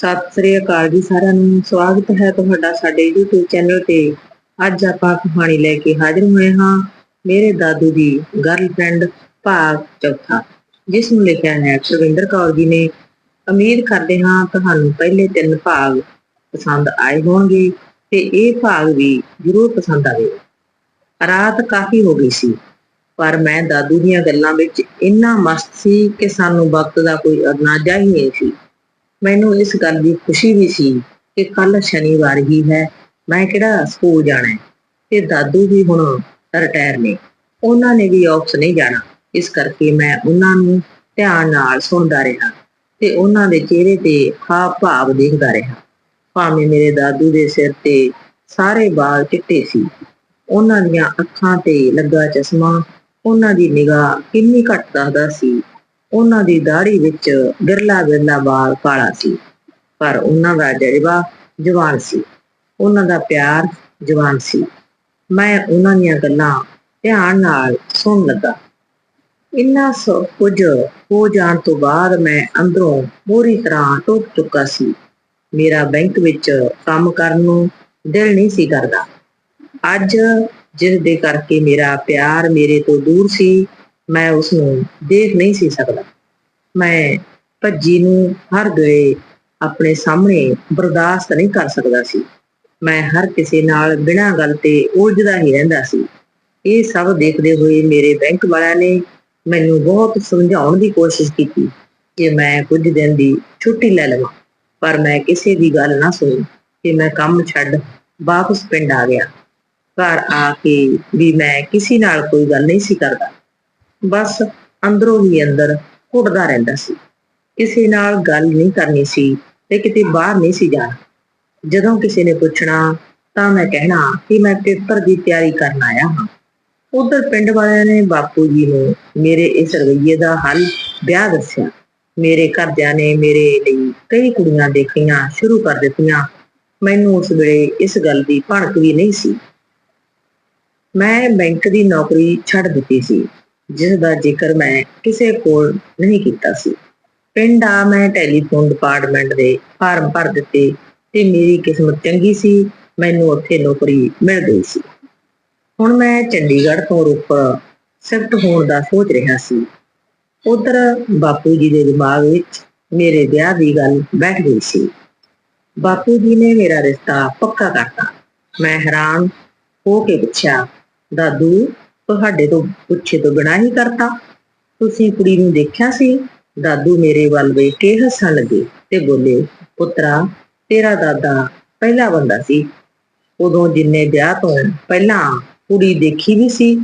ਸਤਿ ਸ੍ਰੀ ਅਕਾਲ ਜੀ ਸਾਰਿਆਂ ਨੂੰ। ਸਵਾਗਤ ਹੈ ਤੁਹਾਡਾ ਸਾਡੇ YouTube ਚੈਨਲ ਤੇ। ਅੱਜ ਆਪਾਂ ਕਹਾਣੀ ਲੈ ਕੇ ਹਾਜ਼ਰ ਹੋਏ ਹਾਂ ਮੇਰੇ ਦਾਦੂ ਦੀ ਗਰਲਫ੍ਰੈਂਡ ਭਾਗ ਚੌਥਾ, ਜਿਸ ਨੂੰ ਲਿਖਿਆ ਹੈ ਸੁਰਿੰਦਰ ਕੌਰ ਜੀ ਨੇ। ਉਮੀਦ ਕਰਦੇ ਹਾਂ ਤੁਹਾਨੂੰ ਪਹਿਲੇ ਤਿੰਨ ਭਾਗ ਪਸੰਦ ਆਏ ਹੋਣਗੇ ਤੇ ਇਹ ਭਾਗ ਵੀ ਜ਼ਰੂਰ ਪਸੰਦ ਆਵੇਗਾ ਰਾਤ ਕਾਫੀ ਹੋ ਗਈ ਸੀ, ਪਰ ਮੈਂ ਦਾਦੂ ਦੀਆਂ ਗੱਲਾਂ ਵਿੱਚ ਇੰਨਾ ਮਸਤ ਸੀ ਕਿ ਸਾਨੂੰ ਵਕਤ ਦਾ ਕੋਈ ਅੰਦਾਜ਼ਾ ਹੀ ਨਹੀਂ ਸੀ। ਮੈਨੂੰ ਇਸ ਗੱਲ ਦੀ ਖੁਸ਼ੀ ਵੀ ਸੀ ਕਿ ਕੱਲ ਸ਼ਨੀਵਾਰ ਹੀ ਹੈ, ਮੈਂ ਕਿਹੜਾ ਸਕੂਲ ਜਾਣਾ ਹੈ? ਤੇ ਦਾਦੂ ਵੀ ਹੁਣ ਰਿਟਾਇਰ ਨੇ। ਉਹਨਾਂ ਨੇ ਵੀ ਆਫਿਸ ਨਹੀਂ ਜਾਣਾ। ਇਸ ਕਰਕੇ ਮੈਂ ਉਹਨਾਂ ਨੂੰ ਧਿਆਨ ਨਾਲ ਸੁਣਦਾ ਰਿਹਾ ਤੇ ਉਹਨਾਂ ਦੇ ਚਿਹਰੇ ਤੇ ਹਾਵ ਭਾਵ ਦੇਖਦਾ ਰਿਹਾ। ਭਾਵੇਂ ਮੇਰੇ ਦਾਦੂ ਦੇ ਸਿਰ ਤੇ ਸਾਰੇ ਵਾਲ ਚਿੱਟੇ ਸੀ, ਉਹਨਾਂ ਦੀਆਂ ਅੱਖਾਂ ਤੇ ਲੱਗਾ ਚਸ਼ਮਾ, ਉਹਨਾਂ ਦੀ ਨਿਗਾਹ ਕਿੰਨੀ ਘੱਟ ਦੱਸਦਾ ਸੀ ਉਹਨਾਂ ਦੀ ਦਾੜੀ ਵਿੱਚ ਗਿਰਲਾ ਗਿਰਲਾ ਵਾਲ ਕਾਲਾ ਸੀ, ਪਰ ਉਹਨਾਂ ਦਾ ਜਜ਼ਬਾ ਜਵਾਨ ਸੀ, ਉਹਨਾਂ ਦਾ ਪਿਆਰ ਜਵਾਨ ਸੀ। ਮੈਂ ਉਹਨਾਂ ਦੀਆਂ ਗੱਲਾਂ ਧਿਆਨ ਨਾਲ ਸੁਣ ਲੱਗਾ। ਇੰਨਾ ਸਭ ਕੁਝ ਹੋ ਜਾਣ ਤੋਂ ਬਾਅਦ ਮੈਂ ਅੰਦਰੋਂ ਪੂਰੀ ਤਰ੍ਹਾਂ ਟੁੱਟ ਚੁੱਕਾ ਸੀ। ਮੇਰਾ ਬੈਂਕ ਵਿੱਚ ਕੰਮ ਕਰਨ ਨੂੰ ਦਿਲ ਨਹੀਂ ਸੀ ਕਰਦਾ। ਅੱਜ ਜਿਸ ਦੇ ਕਰਕੇ ਮੇਰਾ ਪਿਆਰ ਮੇਰੇ ਤੋਂ ਦੂਰ ਸੀ ਮੈਂ ਉਸ ਨੂੰ ਦੇਖ ਨਹੀਂ ਸੀ ਸਕਦਾ। ਮੈਂ ਭੱਜੀ ਨੂੰ ਹਰ ਗਏ ਆਪਣੇ ਸਾਹਮਣੇ ਬਰਦਾਸ਼ਤ ਨਹੀਂ ਕਰ ਸਕਦਾ ਸੀ। ਮੈਂ ਹਰ ਕਿਸੇ ਨਾਲ ਬਿਨਾਂ ਗੱਲ ਤੇ ਉਲਝਦਾ ਹੀ ਰਹਿੰਦਾ ਸੀ। ਇਹ ਸਭ ਦੇਖਦੇ ਹੋਏ ਮੇਰੇ ਬੈਂਕ ਵਾਲਿਆਂ ਨੇ ਮੈਨੂੰ ਬਹੁਤ ਸਮਝਾਉਣ ਦੀ ਕੋਸ਼ਿਸ਼ ਕੀਤੀ ਕਿ ਮੈਂ ਕੁਝ ਦਿਨ ਦੀ ਛੁੱਟੀ ਲੈ ਲਵਾਂ, ਪਰ ਮੈਂ ਕਿਸੇ ਦੀ ਗੱਲ ਨਾ ਸੁਣੀ ਕਿ ਮੈਂ ਕੰਮ ਛੱਡ ਵਾਪਸ ਪਿੰਡ ਆ ਗਿਆ। ਘਰ ਆ ਕੇ ਵੀ ਮੈਂ ਕਿਸੇ ਨਾਲ ਕੋਈ ਗੱਲ ਨਹੀਂ ਸੀ ਕਰਦਾ। ਬਸ ਅੰਦਰੋਂ ਹੀ ਅੰਦਰ ਘੁੱਟਦਾ ਰਹਿੰਦਾ ਸੀ। ਕਿਸੇ ਨਾਲ ਗੱਲ ਨਹੀਂ ਕਰਨੀ ਸੀ ਤੇ ਕਿਤੇ ਬਾਹਰ ਨਹੀਂ ਸੀ ਜਾਣਾ। ਜਦੋਂ ਕਿਸੇ ਨੇ ਪੁੱਛਣਾ, ਤਾਂ ਮੈਂ ਕਹਿਣਾ ਕਿ ਮੈਂ ਪੇਪਰ ਦੀ ਤਿਆਰੀ ਕਰਨ ਆਇਆ ਹਾਂ। ਉਧਰ ਪਿੰਡ ਵਾਲਿਆਂ ਨੇ ਬਾਪੂ ਜੀ ਨੂੰ ਮੇਰੇ ਇਸ ਰਵੱਈਏ ਦਾ ਹੱਲ ਵਿਆਹ ਦੱਸਿਆ। ਮੇਰੇ ਘਰਦਿਆਂ ਨੇ ਮੇਰੇ ਲਈ ਕਈ ਕੁੜੀਆਂ ਦੇਖੀਆਂ, ਸ਼ੁਰੂ ਕਰ ਦਿੱਤੀਆਂ। ਮੈਨੂੰ ਉਸ ਵੇਲੇ ਇਸ ਗੱਲ ਦੀ ਭਣਕ ਵੀ ਨਹੀਂ ਸੀ। ਮੈਂ ਬੈਂਕ ਦੀ ਨੌਕਰੀ ਛੱਡ ਦਿੱਤੀ ਸੀ। ਜਿਸ ਦਾ ਜ਼ਿਕਰ ਮੈਂ ਕਿਸੇ ਕੋਲ ਨਹੀਂ ਕੀਤਾ ਸੀ। ਪਿੰਡ ਆ ਮੈਂ ਟੈਲੀਫੋਨ ਡਿਪਾਰਟਮੈਂਟ ਦੇ ਫਾਰਮ ਭਰ ਦਿੱਤੇ ਤੇ ਮੇਰੀ ਕਿਸਮਤ ਚੰਗੀ ਸੀ, ਮੈਨੂੰ ਉੱਥੇ ਨੌਕਰੀ ਮਿਲ ਗਈ ਸੀ। ਹੁਣ ਮੈਂ ਚੰਡੀਗੜ੍ਹ ਤੋਂ ਰੂਪੜ ਸ਼ਿਫਟ ਹੋਣ ਦਾ ਸੋਚ ਰਿਹਾ ਸੀ। ਉਧਰ ਬਾਪੂ ਜੀ ਦੇ ਦਿਮਾਗ ਵਿੱਚ ਮੇਰੇ ਵਿਆਹ ਦੀ ਗੱਲ ਬੈਠ ਗਈ ਸੀ। ਬਾਪੂ ਜੀ ਨੇ ਮੇਰਾ ਰਿਸ਼ਤਾ ਪੱਕਾ ਕਰਤਾ। ਮੈਂ ਹੈਰਾਨ ਹੋ ਕੇ ਪੁੱਛਿਆ, ਦਾਦੂ ਤੁਹਾਡੇ ਤੋਂ ਪੁੱਛੇ ਤੋਂ ਬਿਨਾਂ ਹੀ ਕਰਤਾ। ਤੁਸੀਂ ਕੁੜੀ ਨੂੰ ਦੇਖਿਆ ਸੀ? ਦਾਦੂ ਮੇਰੇ ਵੱਲ ਵੇਖ ਕੇ ਹੱਸਣ ਲੱਗੇ ਤੇ ਬੋਲੇ, ਪੁੱਤਰਾ, ਤੇਰਾ ਦਾਦਾ ਪਹਿਲਾ ਬੰਦਾ ਸੀ। ਉਦੋਂ ਜਿੰਨੇ ਵਿਆਹ ਤੋਂ ਪਹਿਲਾਂ ਕੁੜੀ ਦੇਖੀ ਵੀ ਸੀ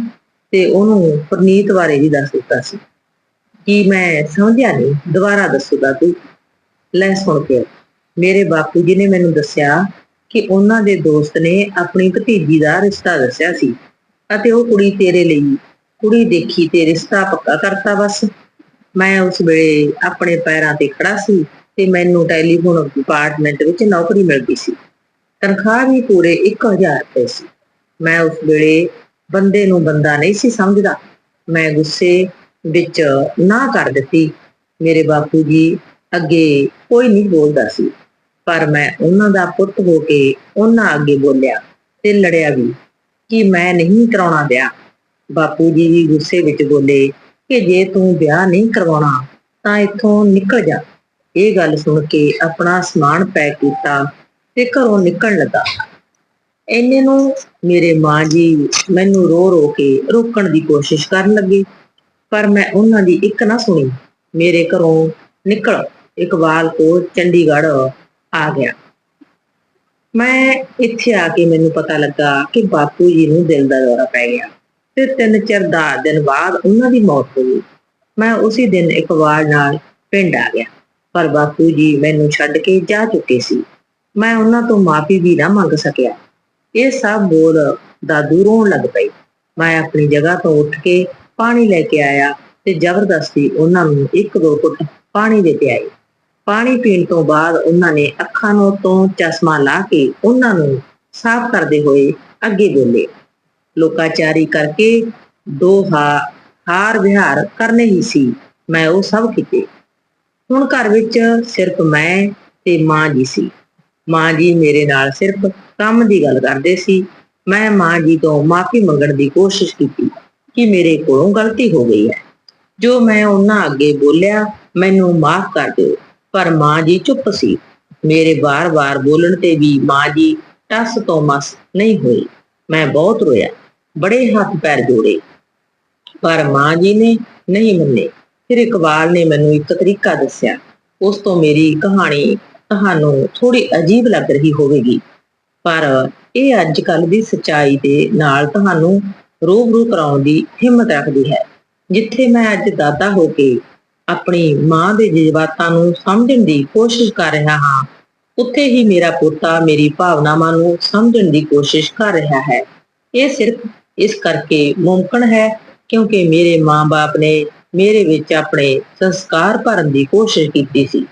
ਤੇ ਉਹਨੂੰ ਪ੍ਰਨੀਤ ਬਾਰੇ ਵੀ ਦੱਸ ਦਿੱਤਾ ਸੀ। ਕੀ ਮੈਂ ਸਮਝਿਆ ਨਹੀਂ? ਦੁਬਾਰਾ ਦੱਸੋ ਦਾਦੂ। ਲੈ ਸੁਣ ਕੇ, ਮੇਰੇ ਬਾਪੂ ਜੀ ਨੇ ਮੈਨੂੰ ਦੱਸਿਆ ਕਿ ਉਹਨਾਂ ਦੇ ਦੋਸਤ ਨੇ ਆਪਣੀ ਭਤੀਜੀ ਦਾ ਰਿਸ਼ਤਾ ਦੱਸਿਆ ਸੀ। ਅਤੇ ਉਹ ਕੁੜੀ ਤੇਰੇ ਲਈ, ਕੁੜੀ ਦੇਖੀ ਤੇ ਰਿਸ਼ਤਾ ਪੱਕਾ ਕਰਤਾ ਬਸ। ਮੈਂ ਉਸ ਵੇਲੇ ਆਪਣੇ ਪੈਰਾਂ ਤੇ ਖੜਾ ਸੀ ਤੇ ਮੈਨੂੰ ਟੈਲੀਫੋਨ ਡਿਪਾਰਟਮੈਂਟ ਵਿੱਚ ਨੌਕਰੀ ਮਿਲ ਗਈ ਸੀ। ਤਨਖਾਹ ਵੀ ਪੂਰੇ 1000 ਰੁਪਏ ਸੀ। ਮੈਂ ਉਸ ਵੇਲੇ ਬੰਦੇ ਨੂੰ ਬੰਦਾ ਨਹੀਂ ਸੀ ਸਮਝਦਾ। ਮੈਂ ਗੁੱਸੇ ਵਿੱਚ ਨਾ ਕਰ ਦਿੱਤੀ। ਮੇਰੇ ਬਾਪੂ ਜੀ ਅੱਗੇ ਕੋਈ ਨਹੀਂ ਬੋਲਦਾ ਸੀ। ਪਰ ਮੈਂ ਉਹਨਾਂ ਦਾ ਪੁੱਤ ਹੋ ਕੇ ਉਹਨਾਂ ਅੱਗੇ ਬੋਲਿਆ ਤੇ ਲੜਿਆ ਵੀ। ਕਿ ਮੈਂ ਨਹੀਂ ਕਰਾਉਣਾ ਵਿਆਹ। ਬਾਪੂ ਜੀ ਵੀ ਗੁੱਸੇ ਵਿੱਚ ਬੋਲੇ ਕਿ ਜੇ ਤੂੰ ਵਿਆਹ ਨਹੀਂ ਕਰਵਾਉਣਾ, ਤਾਂ ਇੱਥੋਂ ਨਿਕਲ ਜਾ। ਇਹ ਗੱਲ ਸੁਣ ਕੇ ਆਪਣਾ ਸਮਾਨ ਪੈਕ ਕੀਤਾ ਤੇ ਘਰੋਂ ਨਿਕਲਣ ਲੱਗਾ। ਇੰਨੇ ਨੂੰ ਮੇਰੇ ਮਾਂ ਜੀ ਮੈਨੂੰ ਰੋ ਰੋ ਕੇ ਰੋਕਣ ਦੀ ਕੋਸ਼ਿਸ਼ ਕਰਨ ਲੱਗੇ, ਪਰ ਮੈਂ ਉਹਨਾਂ ਦੀ ਇੱਕ ਨਾ ਸੁਣੀ। ਮੇਰੇ ਘਰੋਂ ਨਿਕਲ ਇਕਬਾਲ ਕੋ ਚੰਡੀਗੜ੍ਹ ਆ ਗਿਆ। ਮੈਂ ਇੱਥੇ ਆ ਕੇ ਮੈਨੂੰ ਪਤਾ ਲੱਗਾ ਕਿ ਬਾਪੂ ਜੀ ਨੂੰ ਦਿਲ ਦਾ ਦੌਰਾ ਪੈ ਗਿਆ। ਤੇ ਤਿੰਨ ਚਾਰ ਦਾ ਦਿਨ ਬਾਅਦ ਉਹਨਾਂ ਦੀ ਮੌਤ ਹੋ ਗਈ। ਮੈਂ ਉਸੇ ਦਿਨ ਇਕਬਾਲ ਨਾਲ ਪਿੰਡ ਆ ਗਿਆ। ਪਰ ਬਾਪੂ ਜੀ ਮੈਨੂੰ ਛੱਡ ਕੇ ਜਾ ਚੁੱਕੇ ਸੀ। ਮੈਂ ਉਹਨਾਂ ਤੋਂ ਮਾਫੀ ਵੀ ਨਾ ਮੰਗ ਸਕਿਆ। ਇਹ ਸਭ ਬੋਲ ਦਾਦੂ ਰੋਣ ਲੱਗ ਪਈ। ਮੈਂ ਆਪਣੀ ਜਗ੍ਹਾ ਤੋਂ ਉੱਠ ਕੇ ਪਾਣੀ ਲੈ ਕੇ ਆਇਆ ਤੇ ਜ਼ਬਰਦਸਤੀ ਉਹਨਾਂ ਨੂੰ ਇੱਕ ਦੋ ਘੁੱਟ ਪਾਣੀ ਦੇ ਪਿਆਈ ਪਾਣੀ ਪੀਣ ਤੋਂ ਬਾਅਦ ਉਹਨਾਂ ਨੇ ਅੱਖਾਂ ਨੂੰ ਤੋਂ ਚਸ਼ਮਾ ਲਾ ਕੇ ਉਹਨਾਂ ਨੂੰ ਸਾਫ਼ ਕਰਦੇ ਹੋਏ ਅੱਗੇ ਬੋਲੇ। ਲੋਕਾਚਾਰੀ ਕਰਕੇ ਦੋ ਹਾ- ਹਾਰ ਵਿਹਾਰ ਕਰਨੇ ਹੀ ਸੀ। ਮੈਂ ਉਹ ਸਭ ਕੀਤੇ। ਹੁਣ ਘਰ ਵਿੱਚ ਸਿਰਫ ਮੈਂ ਤੇ ਮਾਂ ਜੀ ਸੀ। ਮਾਂ ਜੀ ਮੇਰੇ ਨਾਲ ਸਿਰਫ ਕੰਮ ਦੀ ਗੱਲ ਕਰਦੇ ਸੀ। ਮੈਂ ਮਾਂ ਜੀ ਤੋਂ ਮਾਫੀ ਮੰਗਣ ਦੀ ਕੋਸ਼ਿਸ਼ ਕੀਤੀ ਕਿ ਮੇਰੇ ਕੋਲੋਂ ਗਲਤੀ ਹੋ ਗਈ ਹੈ। ਜੋ ਮੈਂ ਉਹਨਾਂ ਅੱਗੇ ਬੋਲਿਆ, ਮੈਨੂੰ ਮਾਫ ਕਰ ਦਿਓ। ਪਰ ਮਾਂ ਜੀ ਚੁੱਪ ਸੀ। ਮੇਰੇ ਬਾਰ-ਬਾਰ ਬੋਲਣ ਤੇ ਵੀ ਮਾਂ ਜੀ ਟਸ ਤੋਂ ਮਸ ਨਹੀਂ ਹੋਈ। ਮੈਂ ਬਹੁਤ ਰੋਇਆ। ਬੜੇ ਹੱਥ ਪੈਰ ਜੋੜੇ। ਪਰ ਮਾਂ ਜੀ ਨੇ ਨਹੀਂ ਮੰਨੇ। ਫਿਰ ਇਕਬਾਲ ਨੇ ਮੈਨੂੰ ਇੱਕ ਤਰੀਕਾ ਦੱਸਿਆ। ਉਸ ਤੋਂ ਮੇਰੀ ਕਹਾਣੀ ਤੁਹਾਨੂੰ ਥੋੜੀ ਅਜੀਬ ਲੱਗ ਰਹੀ ਹੋਵੇਗੀ। ਪਰ ਇਹ ਅੱਜ ਕੱਲ ਦੀ ਸਚਾਈ ਦੇ ਨਾਲ ਤੁਹਾਨੂੰ ਰੂਬਰੂ ਕਰਾਉਣ ਦੀ ਹਿੰਮਤ ਰੱਖਦੀ ਹੈ। ਜਿੱਥੇ ਮੈਂ ਅੱਜ ਦਾਦਾ ਹੋ ਕੇ ਆਪਣੀ ਮਾਂ ਦੇ ਜਜ਼ਬਾਤਾਂ ਨੂੰ ਸਮਝਣ ਦੀ ਕੋਸ਼ਿਸ਼ ਕਰ ਰਿਹਾ ਹਾਂ। ਉੱਥੇ ਹੀ ਮੇਰਾ ਪੋਤਾ ਮੇਰੀ ਭਾਵਨਾਵਾਂ ਨੂੰ ਸਮਝਣ ਦੀ ਕੋਸ਼ਿਸ਼ ਕਰ ਰਿਹਾ ਹੈ। ਇਹ ਸਿਰਫ ਇਸ ਕਰਕੇ ਮੁਮਕਨ ਹੈ ਕਿਉਂਕਿ ਮੇਰੇ ਮਾਂ-ਬਾਪ ਨੇ ਮੇਰੇ ਵਿੱਚ ਆਪਣੇ ਸੰਸਕਾਰ ਭਰਨ ਦੀ ਕੋਸ਼ਿਸ਼ ਕੀਤੀ ਸੀ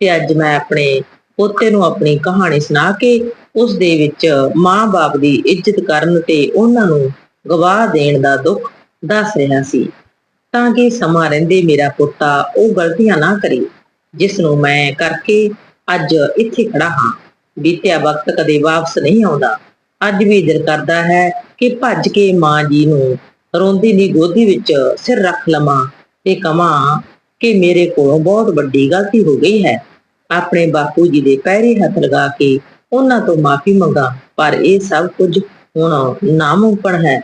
ਤੇ ਅੱਜ ਮੈਂ ਆਪਣੇ ਪੋਤੇ ਨੂੰ ਆਪਣੀ ਕਹਾਣੀ ਸੁਣਾ ਕੇ ਉਸ ਦੇ ਵਿੱਚ ਮਾਂ-ਬਾਪ ਦੀ ਇੱਜ਼ਤ ਕਰਨ ਤੇ ਉਹਨਾਂ ਨੂੰ ਗਵਾਹ ਦੇਣ ਦਾ ਦੁੱਖ ਦੱਸ ਰਿਹਾ ਸੀ। ਤਾਂ ਕਿ ਸਮਾਂ ਰਹਿੰਦੇ ਮੇਰਾ ਪੁੱਤਾ, ਉਹ ਗਲਤੀਆਂ ਨਾ ਕਰੇ ਜਿਸ ਨੂੰ ਮੈਂ ਕਰਕੇ ਅੱਜ ਇੱਥੇ ਖੜਾ ਹਾਂ। ਬੀਤਿਆ ਵਕਤ ਕਦੇ ਵਾਪਸ ਨਹੀਂ ਆਉਂਦਾ। ਅੱਜ ਵੀ ਦਿਲ ਕਰਦਾ ਹੈ ਕਿ ਭੱਜ ਕੇ ਮਾਂ ਜੀ ਨੂੰ ਰੋਂਦੀ ਦੀ ਗੋਦੀ ਵਿੱਚ ਸਿਰ ਰੱਖ ਲਵਾਂ ਤੇ ਕਵਾਂ ਕਿ ਮੇਰੇ ਕੋਲੋਂ ਬਹੁਤ ਵੱਡੀ ਗਲਤੀ ਹੋ ਗਈ ਹੈ। ਆਪਣੇ ਬਾਪੂ ਜੀ ਦੇ ਪੈਰੀ ਹੱਥ ਲਗਾ ਕੇ ਉਹਨਾਂ ਤੋਂ ਮਾਫੀ ਮੰਗਾ, ਪਰ ਇਹ ਸਭ ਕੁਝ ਹੁਣ ਨਾਮੁਮਕਨ ਹੈ।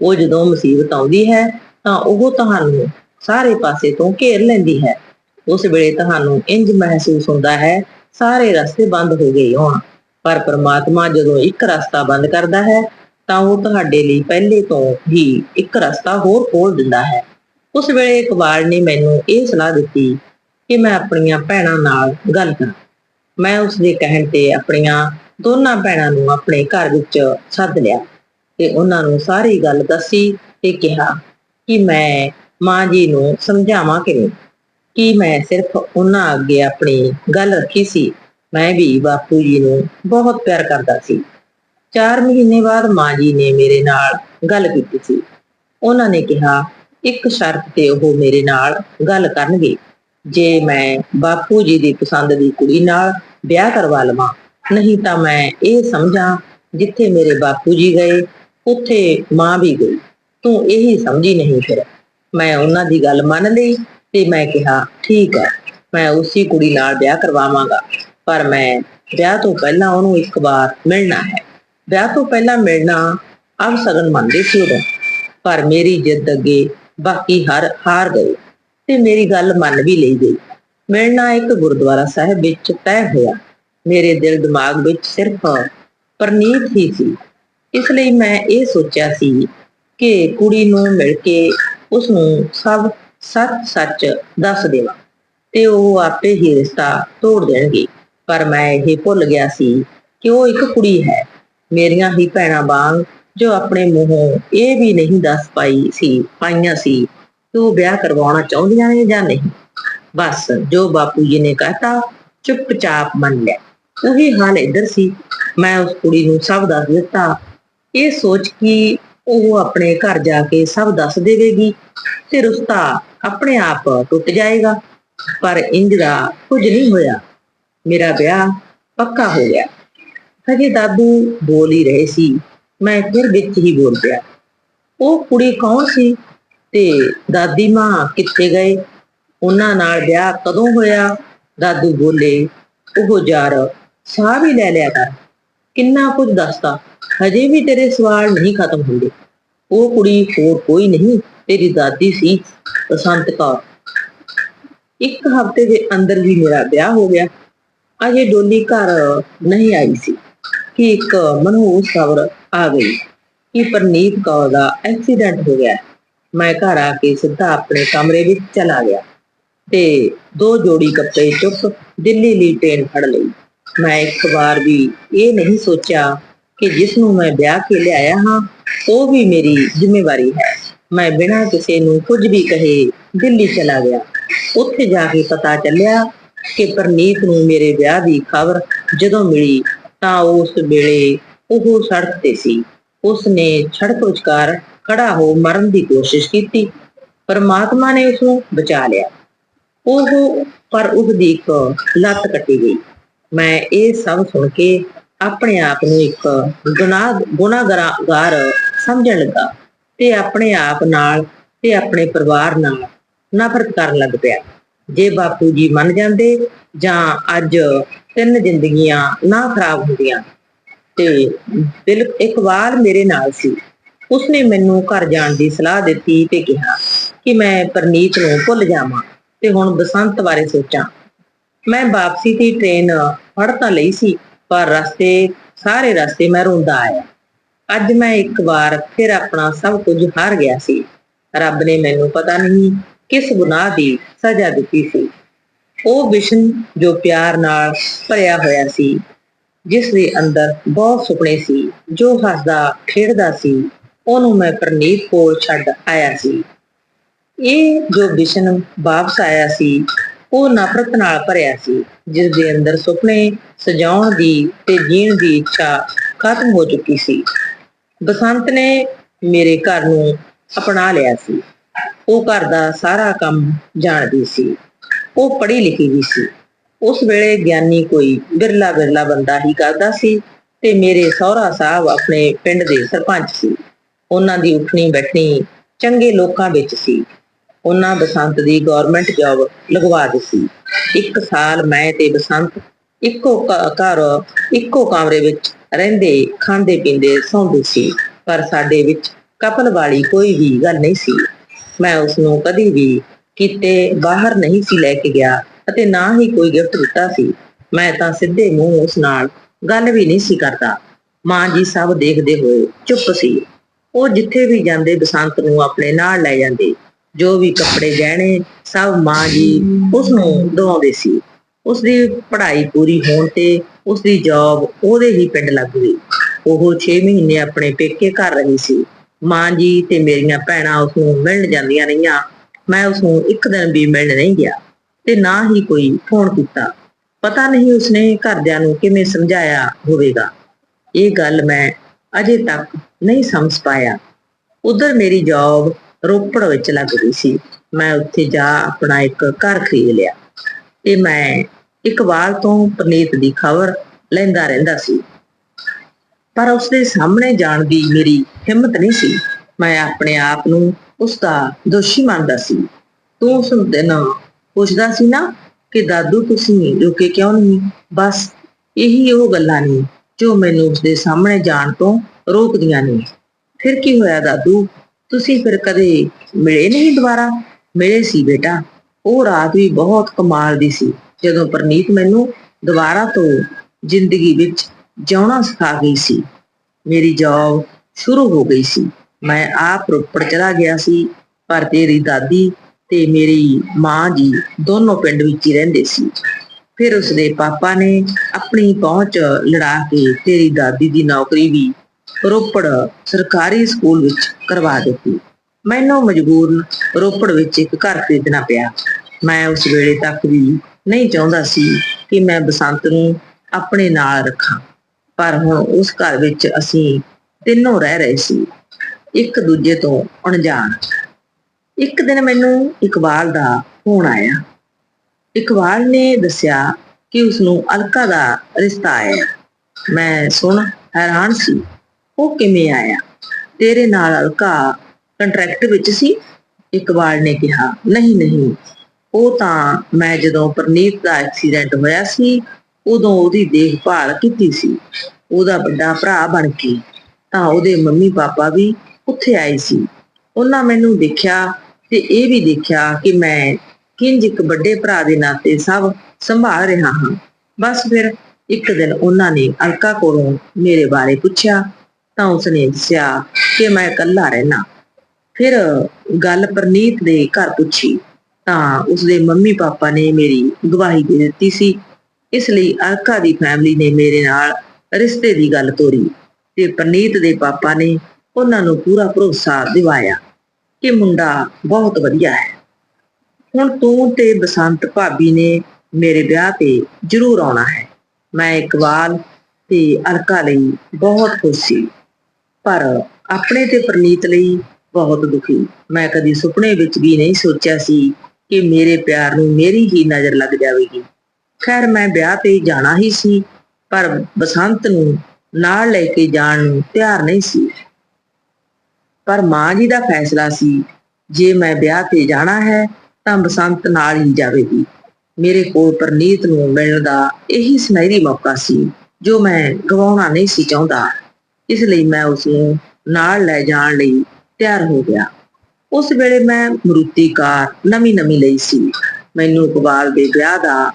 ਉਹ ਜਦੋਂ ਮੁਸੀਬਤ ਆਉਂਦੀ ਹੈ ਤਾਂ ਉਹ ਤੁਹਾਨੂੰ ਸਾਰੇ ਪਾਸੇ ਤੋਂ ਘੇਰ ਲੈਂਦੀ ਹੈ। ਉਸ ਵੇਲੇ ਤੁਹਾਨੂੰ ਇੰਜ ਮਹਿਸੂਸ ਹੁੰਦਾ ਹੈ, ਸਾਰੇ ਰਸਤੇ ਬੰਦ ਹੋ ਗਏ ਹੋਣ। ਪਰ ਪ੍ਰਮਾਤਮਾ ਜਦੋਂ ਇੱਕ ਰਸਤਾ ਬੰਦ ਕਰਦਾ ਹੈ, ਤਾਂ ਉਹ ਤੁਹਾਡੇ ਲਈ ਪਹਿਲੇ ਤੋਂ ਹੀ ਇੱਕ ਰਸਤਾ ਹੋਰ ਖੋਲ ਦਿੰਦਾ ਹੈ। ਉਸ ਵੇਲੇ ਇਕਬਾਲ ਨੇ ਮੈਨੂੰ ਇਹ ਸਲਾਹ ਦਿੱਤੀ ਕਿ ਮੈਂ ਆਪਣੀਆਂ ਭੈਣਾਂ ਨਾਲ ਗੱਲ ਕਰਾਂ। ਮੈਂ ਉਸ ਦੇ ਕਹਿਣ ਤੇ ਆਪਣੀਆਂ ਦੋਨਾਂ ਭੈਣਾਂ ਨੂੰ ਆਪਣੇ ਘਰ ਵਿੱਚ ਸੱਦ ਲਿਆ ਤੇ ਉਹਨਾਂ ਨੂੰ ਸਾਰੀ ਗੱਲ ਦੱਸੀ ਤੇ ਕਿਹਾ ਕਿ ਮੈਂ ਮਾਂ ਜੀ ਨੂੰ ਸਮਝਾਵਾਂ ਕਿਵੇਂ? ਕਿ ਮੈਂ ਸਿਰਫ ਉਹਨਾਂ ਅੱਗੇ ਆਪਣੀ ਗੱਲ ਰੱਖੀ ਸੀ। ਮੈਂ ਵੀ ਬਾਪੂ ਜੀ ਨੂੰ ਬਹੁਤ ਪਿਆਰ ਕਰਦਾ ਸੀ। 4 ਮਹੀਨੇ ਬਾਅਦ ਮਾਂ ਜੀ ਨੇ ਮੇਰੇ ਨਾਲ ਗੱਲ ਕੀਤੀ ਸੀ। ਉਹਨਾਂ ਨੇ ਕਿਹਾ, ਇੱਕ ਸ਼ਰਤ ਤੇ ਉਹ ਮੇਰੇ ਨਾਲ ਗੱਲ ਕਰਨਗੇ। ਜੇ ਮੈਂ ਬਾਪੂ ਜੀ ਦੀ ਪਸੰਦ ਦੀ ਕੁੜੀ ਨਾਲ ਵਿਆਹ ਕਰਵਾ ਲਵਾਂ, ਨਹੀਂ ਤਾਂ ਮੈਂ ਇਹ ਸਮਝਾਂ, ਜਿੱਥੇ ਮੇਰੇ ਬਾਪੂ ਜੀ ਗਏ, ਉੱਥੇ ਮਾਂ ਵੀ ਗਈ। ਤੂੰ ਇਹੀ ਸਮਝੀ ਨਹੀਂ ਫਿਰ। ਮੈਂ ਉਹਨਾਂ ਦੀ ਗੱਲ ਮੰਨ ਲਈ ਤੇ ਮੈਂ ਕਿਹਾ, ਠੀਕ ਹੈ, ਮੈਂ ਉਸੇ ਕੁੜੀ ਨਾਲ ਵਿਆਹ ਕਰਵਾਵਾਂਗਾ। ਪਰ ਮੈਂ ਵਿਆਹ ਤੋਂ ਪਹਿਲਾਂ ਉਹਨੂੰ ਇੱਕ ਵਾਰ ਮਿਲਣਾ ਹੈ। ਵਿਆਹ ਤੋਂ ਪਹਿਲਾਂ ਮਿਲਣਾ ਅਬ ਸਗਨ ਮੰਨਦੇ ਸੀ ਉਦੋਂ। ਪਰ ਮੇਰੀ ਜਿੱਦ ਅੱਗੇ ਬਾਕੀ ਹਰ ਹਾਰ ਗਏ ਤੇ ਮੇਰੀ ਗੱਲ ਮੰਨ ਵੀ ਲਈ ਗਈ। ਮਿਲਣਾ ਇੱਕ ਗੁਰਦੁਆਰਾ ਸਾਹਿਬ ਵਿੱਚ ਤੈਅ ਹੋਇਆ। ਮੇਰੇ ਦਿਲ ਦਿਮਾਗ ਵਿੱਚ ਸਿਰਫ ਪਰਨੀਤ ਹੀ ਸੀ। ਇਸ ਲਈ ਮੈਂ ਇਹ ਸੋਚਿਆ ਸੀ ਕਿ ਕੁੜੀ ਨੂੰ ਮਿਲ ਕੇ ਉਸ ਨੂੰ ਸਭ ਸੱਚ ਸੱਚ ਦੱਸ ਦੇਵਾਂ ਤੇ ਉਹ ਆਪੇ ਹੀ ਰਿਸ਼ਤਾ ਤੋੜ ਦੇਣਗੇ। ਪਰ ਮੈਂ ਇਹ ਭੁੱਲ ਗਿਆ ਸੀ ਕਿ ਉਹ ਇੱਕ ਕੁੜੀ ਹੈ। ਮੇਰੀਆਂ ਹੀ ਭੈਣਾਂ ਵਾਂਗ ਜੋ ਆਪਣੇ ਮੂੰਹੋਂ ਇਹ ਵੀ ਨਹੀਂ ਦੱਸ ਪਾਈ ਸੀ, ਪਾਈਆਂ ਸੀ ਤੂੰ ਵਿਆਹ ਕਰਵਾਉਣਾ ਚਾਹੁੰਦੀਆਂ ਨੇ ਜਾਂ ਨਹੀਂ। ਬਸ ਜੋ ਬਾਪੂ ਜੀ ਨੇ ਕਹਤਾ, ਚੁੱਪਚਾਪ ਮੰਨ ਲਿਆ। ਉਹੀ ਹਾਲ ਇੱਧਰ ਸੀ। ਮੈਂ ਉਸ ਕੁੜੀ ਨੂੰ ਸਭ ਦੱਸ ਦਿੱਤਾ। ਇਹ ਸੋਚ ਕਿ ਉਹ ਆਪਣੇ ਘਰ ਜਾ ਕੇ ਸਭ ਦੱਸ ਦੇਵੇਗੀ ਤੇ ਰਿਸ਼ਤਾ ਆਪਣੇ ਆਪ ਟੁੱਟ ਜਾਏਗਾ। ਪਰ ਇੰਜ ਦਾ ਕੁਝ ਨਹੀਂ ਹੋਇਆ। ਮੇਰਾ ਵਿਆਹ ਪੱਕਾ ਹੋ ਗਿਆ। ਹਜੇ ਦਾਦੂ ਬੋਲ ਹੀ ਰਹੇ ਸੀ, ਮੈਂ ਫਿਰ ਵਿੱਚ ਹੀ ਬੋਲ ਪਿਆ। ਉਹ ਕੁੜੀ ਕੌਣ ਸੀ ਤੇ ਦਾਦੀ ਮਾਂ ਕਿੱਥੇ ਗਏ? ਉਹਨਾਂ ਨਾਲ ਵਿਆਹ ਕਦੋਂ ਹੋਇਆ? ਦਾਦੂ ਬੋਲੇ, ਉਹ ਯਾਰ, ਸਾਹ ਵੀ ਲੈ ਲਿਆ ਕਰ। ਕਿੰਨਾ ਕੁਝ ਦੱਸਦਾ ਹਜੇ ਵੀ ਤੇਰੇ ਸਵਾਲ ਨਹੀਂ ਖਤਮ ਹੁੰਦੇ। ਉਹ ਕੁੜੀ ਹੋਰ ਕੋਈ ਨਹੀਂ, ਤੇਰੀ ਦਾਦੀ ਸੀ ਬਸੰਤ ਕੌਰ। ਇੱਕ ਹਫ਼ਤੇ ਦੇ ਅੰਦਰ ਹੀ ਮੇਰਾ ਵਿਆਹ ਹੋ ਗਿਆ। ਅਜੇ ਡੋਲੀ ਘਰ ਨਹੀਂ ਆਈ ਸੀ ਕਿ ਇੱਕ ਮਨਹੂਸ ਖਬਰ ਆ ਗਈ ਕਿ ਪਰਨੀਤ ਕੌਰ ਦਾ ਐਕਸੀਡੈਂਟ ਹੋ ਗਿਆ। ਮੈਂ ਘਰ ਆ ਕੇ ਸਿੱਧਾ ਆਪਣੇ ਕਮਰੇ ਵਿੱਚ ਚਲਾ ਗਿਆ ਤੇ ਦੋ ਜੋੜੀ ਕੱਪੜੇ ਚੁੱਕ ਦਿੱਲੀ ਲਈ ਟ੍ਰੇਨ ਫੜ ਲਈ। ਮੈਂ ਇੱਕ ਵਾਰ ਵੀ ਇਹ ਨਹੀਂ ਸੋਚਿਆ ਕਿ ਜਿਸ ਨੂੰ ਮੈਂ ਵਿਆਹ ਕੇ ਲਿਆਇਆ ਹਾਂ, ਉਹ ਵੀ ਮੇਰੀ ਜ਼ਿੰਮੇਵਾਰੀ ਹੈ। ਮੈਂ ਬਿਨਾਂ ਕਿਸੇ ਨੂੰ ਕੁਝ ਵੀ ਕਹੇ ਦਿੱਲੀ ਚਲਾ ਗਿਆ। ਉੱਥੇ ਜਾ ਕੇ ਪਤਾ ਚੱਲਿਆ ਕਿ ਪ੍ਰਨੀਤ ਨੂੰ ਮੇਰੇ ਵਿਆਹ ਦੀ ਖਬਰ ਜਦੋਂ ਮਿਲੀ ਤਾਂ ਉਸ ਵੇਲੇ ਉਹ ਸੜਕ ਤੇ ਸੀ। ਉਸ ਨੇ ਸੜਕ ਵਿਚਕਾਰ ਖੜਾ ਹੋ ਮਰਨ ਦੀ ਕੋਸ਼ਿਸ਼ ਕੀਤੀ। ਪਰਮਾਤਮਾ ਨੇ ਉਸ ਨੂੰ ਬਚਾ ਲਿਆ। ਉਹ, ਪਰ ਉਸ ਦੀ ਇੱਕ ਲੱਤ ਕੱਟੀ ਗਈ। ਮੈਂ ਇਹ ਸਭ ਸੁਣ ਕੇ ਆਪਣੇ ਆਪ ਨੂੰ ਇੱਕ ਗੁਨਾਹ ਗੁਨਾਹਗਾਰ ਸਮਝਣ ਲੱਗਾ ਤੇ ਆਪਣੇ ਆਪ ਨਾਲ ਤੇ ਆਪਣੇ ਪਰਿਵਾਰ ਨਾਲ ਨਫ਼ਰਤ ਕਰਨ ਲੱਗ ਪਿਆ। ਜੇ ਬਾਪੂ ਜੀ ਮੰਨ ਜਾਂਦੇ ਜਾਂ ਅੱਜ ਤਿੰਨ ਜ਼ਿੰਦਗੀਆਂ ਨਾ ਖਰਾਬ ਹੁੰਦੀਆਂ ਤੇ ਦਿਲ ਵਾਰ ਮੇਰੇ ਨਾਲ ਸੀ। ਉਸਨੇ ਮੈਨੂੰ ਘਰ ਜਾਣ ਦੀ ਸਲਾਹ ਦਿੱਤੀ ਤੇ ਕਿਹਾ ਕਿ ਮੈਂ ਪਰਨੀਤ ਨੂੰ ਭੁੱਲ ਜਾਵਾਂ ਤੇ ਹੁਣ ਬਸੰਤ ਬਾਰੇ ਸੋਚਾਂ। ਮੈਂ ਵਾਪਸੀ ਦੀ ਟ੍ਰੇਨ ਫੜ ਤਾਂ ਲਈ ਸੀ। ਪਰ ਰਸਤੇ, ਸਾਰੇ ਰਸਤੇ ਮੈਂ ਰੋਂਦਾ ਆਇਆ। ਅੱਜ ਮੈਂ ਇੱਕ ਵਾਰ ਫਿਰ ਆਪਣਾ ਸਭ ਕੁਝ ਹਾਰ ਗਿਆ ਸੀ। ਰੱਬ ਨੇ ਮੈਨੂੰ ਪਤਾ ਨਹੀਂ ਕਿਸ ਗੁਨਾਹ ਦੀ ਸਜ਼ਾ ਦਿੱਤੀ ਸੀ। ਉਹ ਵਿਸ਼ਨ ਜੋ ਪਿਆਰ ਨਾਲ ਭਰਿਆ ਹੋਇਆ ਸੀ, ਜਿਸ ਦੇ ਅੰਦਰ ਬਹੁਤ ਸੁਪਨੇ ਸੀ, ਜੋ ਹੱਸਦਾ, ਖੇਡਦਾ ਸੀ, ਉਹਨੂੰ ਮੈਂ ਪ੍ਰਨੀਤ ਕੋਲ ਛੱਡ ਆਇਆ ਸੀ। ਇਹ ਜੋ ਵਿਸ਼ਨ ਵਾਪਸ ਆਇਆ ਸੀ ਉਹ ਨਫ਼ਰਤ ਨਾਲ ਭਰਿਆ ਸੀ ਜਿਸ ਦੇ ਅੰਦਰ ਸੁਪਨੇ ਸਜਾਉਣ ਦੀ ਤੇ ਜੀਣ ਦੀ ਇੱਛਾ ਖਤਮ ਹੋ ਚੁੱਕੀ ਸੀ। ਬਸੰਤ ਨੇ ਮੇਰੇ ਘਰ ਨੂੰ ਅਪਣਾ ਲਿਆ ਸੀ। ਉਹ ਘਰ ਦਾ ਸਾਰਾ ਕੰਮ ਜਾਣਦੀ ਸੀ। ਉਹ ਪੜ੍ਹੀ ਲਿਖੀ ਵੀ ਸੀ। ਉਸ ਵੇਲੇ ਗਿਆਨੀ ਕੋਈ ਬਿਰਲਾ ਬਿਰਲਾ ਬੰਦਾ ਹੀ ਕਰਦਾ ਸੀ ਤੇ ਮੇਰੇ ਸਹੁਰਾ ਸਾਹਿਬ ਆਪਣੇ ਪਿੰਡ ਦੇ ਸਰਪੰਚ ਸੀ। ਉਹਨਾਂ ਦੀ ਉੱਠਣੀ ਬੈਠਣੀ ਚੰਗੇ ਲੋਕਾਂ ਵਿੱਚ ਸੀ। ਉਹਨਾਂ ਬਸੰਤ ਦੀ ਗਵਰਨਮੈਂਟ ਜੌਬ ਲਗਵਾ ਦਿੱਤੀ। ਇੱਕ ਸਾਲ ਮੈਂ ਤੇ ਬਸੰਤ ਇੱਕੋ ਘਰ, ਇੱਕੋ ਕਮਰੇ ਵਿੱਚ ਰਹਿੰਦੇ, ਖਾਂਦੇ, ਪੀਂਦੇ, ਸੌਂਦੇ ਸੀ। ਪਰ ਸਾਡੇ ਵਿੱਚ ਕਪਲ ਵਾਲੀ ਕੋਈ ਵੀ ਗੱਲ ਨਹੀਂ ਸੀ। ਮੈਂ ਉਸ ਨੂੰ ਕਦੀ ਵੀ ਕਿਤੇ ਬਾਹਰ ਨਹੀਂ ਸੀ ਲੈ ਕੇ ਗਿਆ ਅਤੇ ਨਾ ਹੀ ਕੋਈ ਗਿਫਟ ਦਿੱਤਾ ਸੀ। ਮੈਂ ਤਾਂ ਸਿੱਧੇ ਮੂੰਹ ਉਸ ਨਾਲ ਗੱਲ ਵੀ ਨਹੀਂ ਸੀ ਕਰਦਾ। ਮਾਂ ਜੀ ਸਭ ਦੇਖਦੇ ਹੋਏ ਚੁੱਪ ਸੀ। ਉਹ ਜਿੱਥੇ ਵੀ ਜਾਂਦੇ ਬਸੰਤ ਨੂੰ ਆਪਣੇ ਨਾਲ ਲੈ ਜਾਂਦੇ। ਜੋ ਵੀ ਕੱਪੜੇ ਗਹਿਣੇ ਸਭ ਮਾਂ ਜੀ ਉਸ ਨੂੰ ਦਵਾਉਂਦੇ ਸੀ। ਉਸ ਦੀ ਪੜ੍ਹਾਈ ਪੂਰੀ ਹੋਣ ਤੇ ਉਸ ਦੀ ਜੌਬ ਉਹਦੇ ਹੀ ਪਿੰਡ ਲੱਗ ਗਈ। ਉਹ 6 ਮਹੀਨੇ ਆਪਣੇ ਪੇਕੇ ਘਰ ਰਹੀ ਸੀ। ਮਾਂ ਜੀ ਤੇ ਮੇਰੀਆਂ ਭੈਣਾਂ ਉਸ ਨੂੰ ਮਿਲਣ ਜਾਂਦੀਆਂ ਰਹੀਆਂ। ਮੈਂ ਉਸ ਨੂੰ ਇੱਕ ਦਿਨ ਵੀ ਮਿਲਣ ਨਹੀਂ ਗਿਆ ਤੇ ਨਾ ਹੀ ਕੋਈ ਫੋਨ ਕੀਤਾ। ਪਤਾ ਨਹੀਂ ਉਸਨੇ ਘਰਦਿਆਂ ਨੂੰ ਕਿਵੇਂ ਸਮਝਾਇਆ ਹੋਵੇਗਾ। ਇਹ ਗੱਲ ਮੈਂ ਅਜੇ ਤੱਕ ਨਹੀਂ ਸਮਝ ਪਾਇਆ। ਉਧਰ ਮੇਰੀ ਜੌਬ ਰੋਪੜ ਵਿੱਚ ਲੱਗ ਗਈ ਸੀ। ਮੈਂ ਉੱਥੇ ਜਾ ਆਪਣਾ ਇੱਕ ਘਰ ਖਰੀਦ ਲਿਆ। ਤੇ ਮੈਂ ਇਕਬਾਲ ਤੋਂ ਪ੍ਰਨੀਤ ਦੀ ਖਬਰ ਲੈਂਦਾ ਰਹਿੰਦਾ ਸੀ। ਪਰ ਉਸਦੇ ਸਾਹਮਣੇ ਜਾਣ ਦੀ ਮੇਰੀ ਹਿੰਮਤ ਨਹੀਂ ਸੀ। ਮੈਂ ਆਪਣੇ ਆਪ ਨੂੰ ਉਸ ਦਾ ਦੋਸ਼ੀ ਮੰਨਦਾ ਸੀ। ਤੂੰ ਉਸ ਦਿਨ ਪੁੱਛਦਾ ਸੀ ਨਾ ਕਿ, ਦਾਦੂ, ਤੁਸੀਂ ਰੁਕੇ ਕਿਉਂ ਨਹੀਂ? ਬਸ ਇਹੀ ਉਹ ਗੱਲਾਂ ਨੇ ਜੋ ਮੈਨੂੰ ਉਸਦੇ ਸਾਹਮਣੇ ਜਾਣ ਤੋਂ ਰੋਕਦੀਆਂ ਨੇ। ਫਿਰ ਕੀ ਹੋਇਆ, ਦਾਦੂ? ਤੁਸੀਂ ਫਿਰ ਕਦੇ ਮਿਲੇ ਨਹੀਂ ਦੁਬਾਰਾ? ਮਿਲੇ ਸੀ ਬੇਟਾ। ਉਹ ਰਾਤ ਵੀ ਬਹੁਤ ਕਮਾਲ ਦੀ ਸੀ। ਜਦੋਂ ਪ੍ਰਨੀਤ ਮੈਨੂੰ ਦੁਬਾਰਾ ਤੋਂ ਜ਼ਿੰਦਗੀ ਵਿੱਚ ਜਿਉਣਾ ਸਿਖਾ ਗਈ ਸੀ, ਮੇਰੀ ਜੌਬ ਸ਼ੁਰੂ ਹੋ ਗਈ ਸੀ। ਮੈਂ ਆਪ ਰੋਪੜ ਚਲਾ ਗਿਆ ਸੀ, ਪਰ ਤੇਰੀ ਦਾਦੀ ਤੇ ਮੇਰੀ ਮਾਂ ਜੀ ਦੋਨੋਂ ਪਿੰਡ ਵਿੱਚ ਹੀ ਰਹਿੰਦੇ ਸੀ। ਫਿਰ ਉਸਦੇ ਪਾਪਾ ਨੇ ਆਪਣੀ ਪਹੁੰਚ ਲੜਾ ਕੇ ਤੇਰੀ ਦਾਦੀ ਦੀ ਨੌਕਰੀ ਵੀ ਰੋਪੜ ਸਰਕਾਰੀ ਸਕੂਲ ਵਿੱਚ ਕਰਵਾ ਦਿੱਤੀ। ਮੈਨੂੰ ਮਜਬੂਰਨ ਰੋਪੜ ਵਿੱਚ ਇੱਕ ਘਰ ਖਰੀਦਣਾ ਪਿਆ। ਮੈਂ ਉਸ ਵੇਲੇ ਤੱਕ ਵੀ ਨਹੀਂ ਚਾਹੁੰਦਾ ਸੀ ਕਿ ਮੈਂ ਬਸੰਤ ਨੂੰ ਆਪਣੇ ਨਾਲ ਰੱਖਾਂ। ਪਰ ਹੁਣ ਉਸ ਘਰ ਵਿੱਚ ਅਸੀਂ ਤਿੰਨੋਂ ਰਹਿ ਰਹੇ ਸੀ। ਇੱਕ ਦੂਜੇ ਤੋਂ ਅਣਜਾਣ। ਇੱਕ ਦਿਨ ਮੈਨੂੰ ਇਕਬਾਲ ਦਾ ਫੋਨ ਆਇਆ। ਇਕਬਾਲ ਨੇ ਦੱਸਿਆ ਕਿ ਉਸ ਨੂੰ ਅਲਕਾ ਦਾ ਰਿਸ਼ਤਾ ਆਇਆ। ਮੈਂ ਸੁਣ ਹੈਰਾਨ ਸੀ। ਉਹ ਕਿਵੇਂ ਆਇਆ? ਤੇਰੇ ਨਾਲ ਅਲਕਾ ਕੰਟਰੈਕਟ ਵਿੱਚ ਸੀ? ਇਕਬਾਲ ਨੇ ਕਿਹਾ, ਨਹੀਂ ਨਹੀਂ। ਉਹ ਤਾਂ ਮੈਂ ਜਦੋਂ ਪ੍ਰਨੀਤ ਦਾ ਐਕਸੀਡੈਂਟ ਹੋਇਆ ਸੀ, ਉਦੋਂ ਉਹਦੀ ਦੇਖਭਾਲ ਕੀਤੀ ਸੀ। ਉਹਦਾ ਵੱਡਾ ਭਰਾ ਬਣ ਕੇ। ਤਾਂ ਉਹਦੇ ਮੰਮੀ ਪਾਪਾ ਵੀ ਉੱਥੇ ਆਏ ਸੀ। ਉਹਨਾਂ ਮੈਨੂੰ ਦੇਖਿਆ ਤੇ ਇਹ ਵੀ ਦੇਖਿਆ ਕਿ ਮੈਂ ਕਿੰਜ ਇੱਕ ਵੱਡੇ ਭਰਾ ਦੇ ਨਾਤੇ ਸਭ ਸੰਭਾਲ ਰਿਹਾ ਹਾਂ। ਬਸ ਫਿਰ ਇੱਕ ਦਿਨ ਉਹਨਾਂ ਨੇ ਅਲਕਾ ਕੋਲੋਂ ਮੇਰੇ ਬਾਰੇ ਪੁੱਛਿਆ ਤਾਂ ਉਸਨੇ ਦੱਸਿਆ, ਕਿ ਮੈਂ ਇਕੱਲਾ ਰਹਿਣਾ ਫਿਰ ਗੱਲ ਪ੍ਰਨੀਤ ਦੇ ਘਰ ਪੁੱਛੀ, ਤਾਂ ਉਸਦੇ ਮੰਮੀ ਪਾਪਾ ਨੇ ਮੇਰੀ ਗਵਾਹੀ ਦੇ ਦਿੱਤੀ ਸੀ। ਇਸ ਲਈ ਅਲਕਾ ਦੀ ਫੈਮਿਲੀ ਨੇ ਮੇਰੇ ਨਾਲ ਰਿਸ਼ਤੇ ਦੀ ਗੱਲ ਤੋਰੀ ਤੇ ਪ੍ਰਨੀਤ ਦੇ ਪਾਪਾ ਨੇ ਉਹਨਾਂ ਨੂੰ ਪੂਰਾ ਭਰੋਸਾ ਦਿਵਾਇਆ ਕਿ ਮੁੰਡਾ ਬਹੁਤ ਵਧੀਆ ਹੈ। ਹੁਣ ਤੂੰ ਤੇ ਬਸੰਤ ਭਾਬੀ ਨੇ ਮੇਰੇ ਵਿਆਹ ਤੇ ਜ਼ਰੂਰ ਆਉਣਾ ਹੈ। ਮੈਂ ਇਕਬਾਲ ਤੇ ਅਲਕਾ ਲਈ ਬਹੁਤ ਖੁਸ਼ ਸੀ। ਪਰ ਆਪਣੇ ਤੇ ਪ੍ਰਨੀਤ ਲਈ ਬਹੁਤ ਦੁਖੀ। ਮੈਂ ਕਦੀ ਸੁਪਨੇ ਵਿੱਚ ਵੀ ਨਹੀਂ ਸੋਚਿਆ ਸੀ ਕਿ ਮੇਰੇ ਪਿਆਰ ਨੂੰ ਮੇਰੀ ਹੀ ਨਜ਼ਰ ਲੱਗ ਜਾਵੇਗੀ। ਖੈਰ, ਮੈਂ ਵਿਆਹ ਤੇ ਜਾਣਾ ਹੀ ਸੀ, ਪਰ ਬਸੰਤ ਨੂੰ ਨਾਲ ਲੈ ਕੇ ਜਾਣ ਨੂੰ ਤਿਆਰ ਨਹੀਂ ਸੀ। ਪਰ ਮਾਂ ਜੀ ਦਾ ਫੈਸਲਾ ਸੀ, ਜੇ ਮੈਂ ਵਿਆਹ ਤੇ ਜਾਣਾ ਹੈ, ਤਾਂ ਬਸੰਤ ਨਾਲ ਹੀ ਜਾਵੇਗੀ। ਮੇਰੇ ਕੋਲ ਪ੍ਰਨੀਤ ਨੂੰ ਮਿਲਣ ਦਾ ਇਹੀ ਸੁਨਹਿਰੀ ਮੌਕਾ ਸੀ, ਜੋ ਮੈਂ ਗਵਾਉਣਾ ਨਹੀਂ ਸੀ ਚਾਹੁੰਦਾ। ਇਸ ਲਈ ਮੈਂ ਉਸ ਨੂੰ ਨਾਲ ਲੈ ਜਾਣ ਲਈ ਤਿਆਰ ਹੋ ਗਿਆ। ਉਸ ਵੇਲੇ ਮੈਂ ਮਰੂਤੀ ਕਾਰ ਨਵੀਂ ਨਵੀਂ ਲਈ ਸੀ। ਮੈਨੂੰ ਇਕਬਾਲ ਦੇ ਵਿਆਹ ਦਾ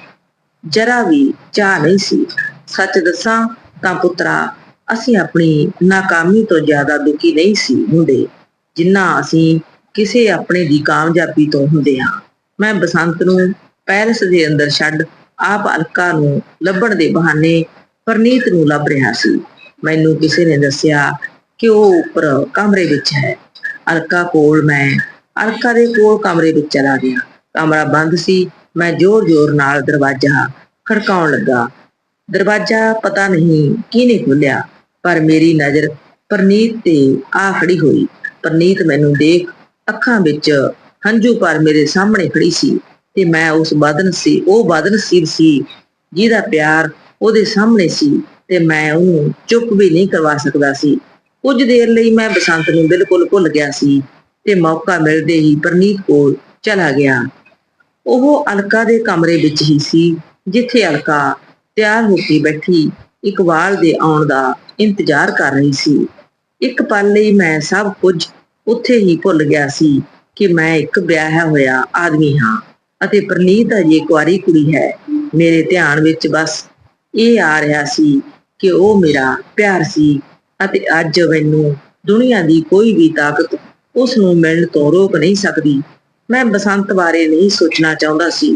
ਜਰਾ ਵੀ ਚਾਹ ਨਹੀਂ ਸੀ। ਸੱਚ ਦੱਸਾਂ ਤਾਂ ਪੁੱਤਰਾ, ਅਸੀਂ ਆਪਣੀ ਨਾਕਾਮੀ ਤੋਂ ਜ਼ਿਆਦਾ ਦੁਖੀ ਨਹੀਂ ਸੀ ਹੁੰਦੇ, ਜਿੰਨਾ ਅਸੀਂ ਕਿਸੇ ਆਪਣੇ ਦੀ ਕਾਮਯਾਬੀ ਤੋਂ ਹੁੰਦੇ ਹਾਂ। ਮੈਂ ਬਸੰਤ ਨੂੰ ਪੈਲਸ ਦੇ ਅੰਦਰ ਛੱਡ ਆਪ ਅਲਕਾ ਨੂੰ ਲੱਭਣ ਦੇ ਬਹਾਨੇ ਪਰਨੀਤ ਨੂੰ ਲੱਭ ਰਿਹਾ ਸੀ। ਮੈਨੂੰ ਕਿਸੇ ਨੇ ਦੱਸਿਆ ਕਿ ਉਹ ਉੱਪਰ ਕਮਰੇ ਵਿੱਚ ਹੈ। ਅਲਕਾ ਕੋਲ ਮੈਂ ਅਲਕਾ ਦੇ ਕੋਲ ਕਮਰੇ ਵਿੱਚ ਚਲਾ ਗਿਆ। ਕਮਰਾ ਬੰਦ ਸੀ। ਮੈਂ ਜ਼ੋਰ-ਜ਼ੋਰ ਨਾਲ ਦਰਵਾਜ਼ਾ ਖੜਕਾਉਣ ਲੱਗਾ। ਦਰਵਾਜ਼ਾ ਪਤਾ ਨਹੀਂ ਕਿਹਨੇ ਖੋਲ੍ਹਿਆ, ਪਰ ਮੇਰੀ ਨਜ਼ਰ ਪਰਨੀਤ ਤੇ ਆ ਖੜੀ ਹੋਈ। ਪਰਨੀਤ ਮੈਨੂੰ ਦੇਖ ਅੱਖਾਂ ਵਿੱਚ ਹੰਝੂ ਪਰ ਮੇਰੇ ਸਾਹਮਣੇ ਖੜੀ ਸੀ ਤੇ ਮੈਂ ਉਸ ਬਦਨ ਸੀ ਉਹ ਬਦਨਸੀਬ ਸੀ ਜਿਹਦਾ ਪਿਆਰ ਉਹਦੇ ਸਾਹਮਣੇ ਸੀ। ਤੇ ਮੈਂ ਉਹਨੂੰ ਚੁੱਪ ਵੀ ਨਹੀਂ ਕਰਵਾ ਸਕਦਾ ਸੀ। ਕੁਝ ਦੇਰ ਲਈ ਮੈਂ ਬਸੰਤ ਨੂੰ ਬਿਲਕੁਲ ਭੁੱਲ ਗਿਆ ਸੀ ਤੇ ਮੌਕਾ ਮਿਲਦੇ ਹੀ ਪਰਨੀਤ ਕੋਲ ਚਲਾ ਗਿਆ। ਉਹ ਅਲਕਾ ਦੇ ਕਮਰੇ ਵਿੱਚ ਹੀ ਸੀ, ਜਿੱਥੇ ਅਲਕਾ ਤਿਆਰ ਹੋ ਕੇ ਬੈਠੀ ਇਕਬਾਲ ਦੇ ਆਉਣ ਦਾ ਇੰਤਜ਼ਾਰ ਕਰ ਰਹੀ ਸੀ। ਇੱਕ ਪਲ ਲਈ ਮੈਂ ਸਭ ਕੁਝ ਉੱਥੇ ਹੀ ਭੁੱਲ ਗਿਆ ਸੀ ਕਿ ਮੈਂ ਇੱਕ ਵਿਆਹਿਆ ਹੋਇਆ ਆਦਮੀ ਹਾਂ ਅਤੇ ਪ੍ਰਨੀਤ ਅਜੇ ਕੁਆਰੀ ਕੁੜੀ ਹੈ। ਮੇਰੇ ਧਿਆਨ ਵਿੱਚ ਬਸ ਇਹ ਆ ਰਿਹਾ ਸੀ ਕਿ ਉਹ ਮੇਰਾ ਪਿਆਰ ਸੀ ਅਤੇ ਅੱਜ ਮੈਨੂੰ ਦੁਨੀਆ ਦੀ ਕੋਈ ਵੀ ਤਾਕਤ ਉਸ ਨੂੰ ਮਿਲਣ ਤੋਂ ਰੋਕ ਨਹੀਂ ਸਕਦੀ। ਮੈਂ ਬਸੰਤ ਬਾਰੇ ਨਹੀਂ ਸੋਚਣਾ ਚਾਹੁੰਦਾ ਸੀ।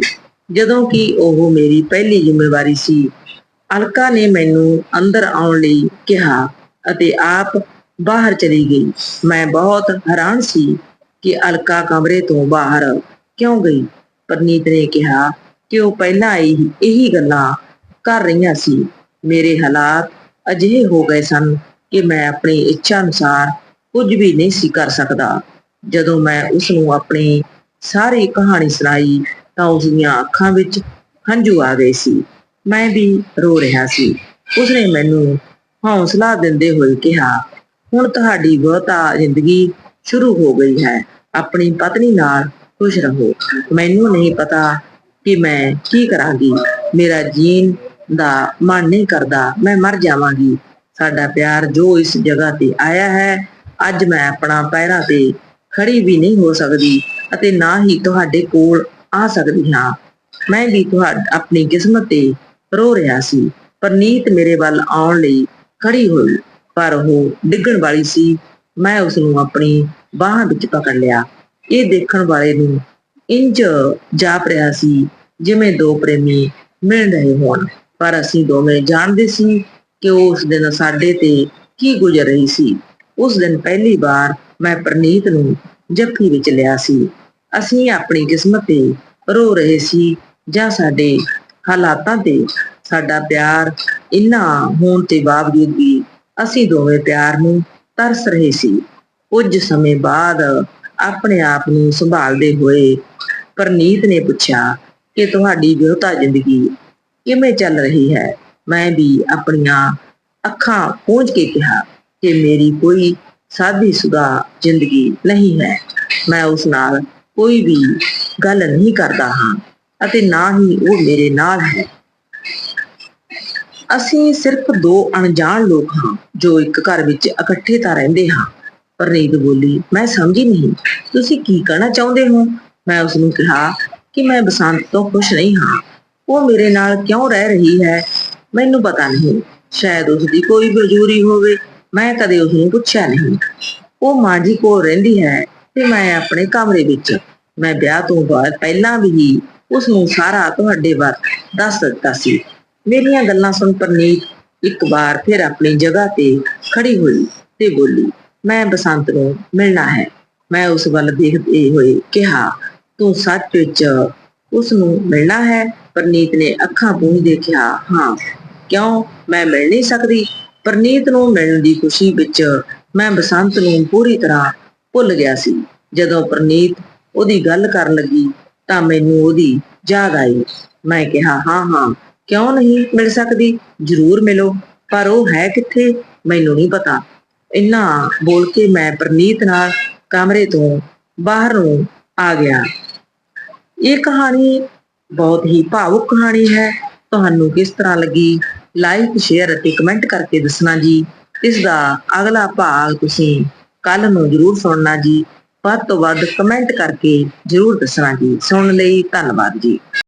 ਜਦੋਂ ਕਿ ਉਹ ਮੇਰੀ ਪਹਿਲੀ ਜ਼ਿੰਮੇਵਾਰੀ ਸੀ। ਅਲਕਾ ਨੇ ਮੈਨੂੰ ਅੰਦਰ ਆਉਣ ਲਈ ਕਿਹਾ ਅਤੇ ਆਪ ਬਾਹਰ ਚਲੀ ਗਈ। ਮੈਂ ਬਹੁਤ ਹੈਰਾਨ ਸੀ ਕਿ ਅਲਕਾ ਕਮਰੇ ਤੋਂ ਬਾਹਰ ਕਿਉਂ ਗਈ। ਪਰਨੀਤ ਨੇ ਕਿਹਾ ਕਿ ਉਹ ਪਹਿਲਾਂ ਹੀ ਇਹੀ ਗੱਲਾਂ ਕਰ ਰਹੀਆਂ ਸੀ। ਮੇਰੇ ਹਾਲਾਤ ਅਜਿਹੇ ਹੋ ਗਏ ਸਨ ਕਿ ਮੈਂ ਆਪਣੀ ਇੱਛਾ ਅਨੁਸਾਰ ਕੁਝ ਵੀ ਨਹੀਂ ਸੀ ਕਰ ਸਕਦਾ। ਜਦੋਂ ਮੈਂ ਉਸ ਨੂੰ ਆਪਣੀ ਸਾਰੀ ਕਹਾਣੀ ਸੁਣਾਈ ਤਾਂ ਉਸ ਦੀਆਂ ਅੱਖਾਂ ਵਿੱਚ ਹੰਝੂ ਆ ਗਏ ਸੀ। ਮੈਂ ਵੀ ਰੋ ਰਿਹਾ ਸੀ। ਉਸਨੇ ਮੈਨੂੰ ਹੌਸਲਾ ਦਿੰਦੇ ਹੋਏ ਕਿਹਾ, ਹੁਣ ਤੁਹਾਡੀ ਬਹੁਤਾ ਜ਼ਿੰਦਗੀ ਸ਼ੁਰੂ ਹੋ ਗਈ ਹੈ। ਆਪਣੀ ਪਤਨੀ ਨਾਲ ਖੁਸ਼ ਰਹੋ। ਮੈਨੂੰ ਨਹੀਂ ਪਤਾ ਕਿ ਮੈਂ ਕੀ ਕਰਾਂਗੀ। ਮੇਰਾ ਜੀਨ ਦਾ ਮਨ ਨਹੀਂ ਕਰਦਾ, ਮੈਂ ਮਰ ਜਾਵਾਂਗੀ। ਸਾਡਾ ਪਿਆਰ ਜੋ ਇਸ ਜਗ੍ਹਾ ਤੇ ਆਇਆ ਹੈ, ਅੱਜ ਮੈਂ ਆਪਣਾ ਪੈਰਾਂ ਤੇ ਖੜੀ ਵੀ ਨਹੀਂ ਹੋ ਸਕਦੀ ਅਤੇ ਨਾ ਹੀ ਤੁਹਾਡੇ ਕੋਲ ਆ ਸਕਦੀ ਹਾਂ। ਮੈਂ ਵੀ ਤੁਹਾਡ, ਆਪਣੀ ਕਿਸਮਤ ਤੇ ਰੋ ਰਿਹਾ ਸੀ ਪਰਨੀਤ ਮੇਰੇ ਵੱਲ ਆਉਣ ਲਈ ਖੜੀ ਹੋਈ। ਪਰ ਉਹ ਡਿੱਗਣ ਵਾਲੀ ਸੀ। ਮੈਂ ਉਸ ਨੂੰ ਆਪਣੀ ਬਾਹ ਵਿੱਚ ਪਕੜ ਲਿਆ। ਇਹ ਦੇਖਣ ਵਾਲੇ ਨੂੰ ਇੰਜ ਜਾਪ ਰਿਹਾ ਸੀ, ਜਿਵੇਂ ਦੋ ਪ੍ਰੇਮੀ ਮਿਲ ਰਹੇ ਹੋਣ। ਪਰ ਅਸੀਂ ਦੋਵੇਂ ਜਾਣਦੇ ਸੀ ਕਿ ਉਹ ਉਸ ਦਿਨ ਸਾਡੇ ਤੇ ਕੀ ਗੁਜ਼ਰ ਰਹੀ ਸੀ। ਉਸ ਦਿਨ ਪਹਿਲੀ ਵਾਰ ਮੈਂ ਪ੍ਰਨੀਤ ਨੂੰ ਜੱਫੀ ਵਿੱਚ ਲਿਆ ਸੀ। ਅਸੀਂ ਆਪਣੀ ਕਿਸਮਤ ਤੇ ਰੋ ਰਹੇ ਸੀ ਜਾਂ ਸਾਡੇ ਹਾਲਾਤਾਂ ਤੇ ਸਾਡਾ ਪਿਆਰ ਇੰਨਾ ਹੋਣ ਤੇ ਬਾਵਜੂਦ ਵੀ ਅਸੀਂ ਦੋਵੇਂ ਪਿਆਰ ਨੂੰ ਤਰਸ ਰਹੇ ਸੀ। ਕੁਝ ਸਮੇਂ ਬਾਅਦ ਆਪਣੇ ਆਪ ਨੂੰ ਸੰਭਾਲਦੇ ਹੋਏ ਪ੍ਰਨੀਤ ਨੇ ਪੁੱਛਿਆ ਕਿ ਤੁਹਾਡੀ ਵਿਆਹਤਾ ਜ਼ਿੰਦਗੀ ਕਿਵੇਂ ਚੱਲ ਰਹੀ ਹੈ। ਮੈਂ ਵੀ ਆਪਣੀਆਂ ਅੱਖਾਂ ਪੂੰਝ ਕੇ ਕਿਹਾ ਕਿ ਮੇਰੀ ਕੋਈ ਸਾਦੀ ਸੁਦਾ ਜ਼ਿੰਦਗੀ ਨਹੀਂ ਹੈ। ਮੈਂ ਉਸ ਨਾਲ ਕੋਈ ਵੀ ਗੱਲ ਨਹੀਂ ਕਰਦਾ ਹਾਂ ਅਤੇ ਨਾ ਹੀ ਉਹ ਮੇਰੇ ਨਾਲ ਹੈ। ਅਸੀਂ ਸਿਰਫ ਦੋ ਅਣਜਾਣ ਲੋਕ ਹਾਂ ਜੋ ਇੱਕ ਘਰ ਵਿੱਚ ਇਕੱਠੇ ਤਾਂ ਰਹਿੰਦੇ ਹਾਂ ਪਰਨੀਤ ਬੋਲੀ, ਮੈਂ ਸਮਝੀ ਨਹੀਂ। ਤੁਸੀਂ ਕੀ ਕਹਿਣਾ ਚਾਹੁੰਦੇ ਹੋ? ਮੈਂ ਉਸ ਨੂੰ ਕਿਹਾ ਕਿ ਮੈਂ ਬਸੰਤ ਤੋਂ ਖੁਸ਼ ਨਹੀਂ ਹਾਂ। ਉਹ ਮੇਰੇ ਨਾਲ ਕਿਉਂ ਰਹਿ ਰਹੀ ਹੈ? ਮੈਨੂੰ ਪਤਾ ਨਹੀਂ। ਸ਼ਾਇਦ ਉਸ ਦੀ ਕੋਈ ਮਜਬੂਰੀ ਹੋਵੇ। ਮੈਂ ਕਦੇ ਉਸ ਨੂੰ ਪੁੱਛਿਆ ਨਹੀਂ। ਉਹ ਮਾਂ ਜੀ ਕੋਲ ਰਹਿੰਦੀ ਹੈ ਤੇ ਮੈਂ ਆਪਣੇ ਕਮਰੇ ਵਿੱਚ। ਮੈਂ ਵਿਆਹ ਤੋਂ ਬਾਅਦ ਪਹਿਲਾਂ ਵੀ ਉਸ ਨੂੰ ਸਾਰਾ ਤੁਹਾਡੇ ਬਾਰੇ ਦੱਸ ਦਿੱਤਾ ਸੀ। ਮੇਰੀਆਂ ਗੱਲਾਂ ਸੁਣ ਪਰਨੀਤ ਇੱਕ ਵਾਰ ਫਿਰ ਆਪਣੀ ਜਗ੍ਹਾ ਤੇ ਖੜੀ ਹੋਈ ਤੇ ਬੋਲੀ, ਮੈਂ ਬਸੰਤ ਨੂੰ ਮਿਲਣਾ ਹੈ। ਮੈਂ ਉਸ ਵੱਲ ਦੇਖਦੇ ਹੋਏ ਕਿਹਾ, ਤੂੰ ਸੱਚ ਵਿੱਚ ਉਸ ਨੂੰ ਮਿਲਣਾ ਹੈ, ਪਰਨੀਤ ਨੇ ਅੱਖਾਂ ਪੂੰਝਦੇ ਕਿਹਾ ਹਾਂ, ਕਿਉਂ? ਮੈਂ ਮਿਲ ਨਹੀਂ ਸਕਦੀ। ਪਰਨੀਤ ਨੂੰ ਮਿਲਣ ਦੀ ਖੁਸ਼ੀ ਵਿੱਚ ਮੈਂ ਬਸੰਤ ਨੂੰ ਪੂਰੀ ਤਰ੍ਹਾਂ ਭੁੱਲ ਗਿਆ ਸੀ। ਜਦੋਂ ਪਰਨੀਤ ਉਹਦੀ ਗੱਲ ਕਰਨ ਲੱਗੀ, ਤਾਂ ਮੈਨੂੰ ਉਹਦੀ ਯਾਦ ਆਈ। ਮੈਂ ਕਿਹਾ, ਹਾਂ ਹਾਂ, ਕਿਉਂ ਨਹੀਂ ਮਿਲ ਸਕਦੀ? ਜ਼ਰੂਰ ਮਿਲੋ, ਪਰ ਉਹ ਹੈ ਕਿੱਥੇ? ਮੈਨੂੰ ਨਹੀਂ ਪਤਾ। ਇੰਨਾ ਬੋਲ ਕੇ ਮੈਂ ਪਰਨੀਤ ਨਾਲ ਕਮਰੇ ਤੋਂ ਬਾਹਰ ਨੂੰ ਆ ਗਿਆ। ਇਹ ਕਹਾਣੀ ਬਹੁਤ ਹੀ ਭਾਵੁਕ ਕਹਾਣੀ ਹੈ। ਤੁਹਾਨੂੰ ਕਿਸ ਤਰ੍ਹਾਂ ਲੱਗੀ? ਲਾਈਕ ਸ਼ੇਅਰ ਅਤੇ ਕਮੈਂਟ ਕਰਕੇ ਦੱਸਣਾ ਜੀ। ਇਸ ਦਾ ਅਗਲਾ ਭਾਗ ਤੁਸੀਂ ਕੱਲ ਨੂੰ ਜਰੂਰ ਸੁਣਨਾ ਜੀ। ਵੱਧ ਤੋਂ ਵੱਧ ਕਮੈਂਟ ਕਰਕੇ ਜਰੂਰ ਦੱਸਣਾ ਜੀ। ਸੁਣਨ ਲਈ ਧੰਨਵਾਦ ਜੀ।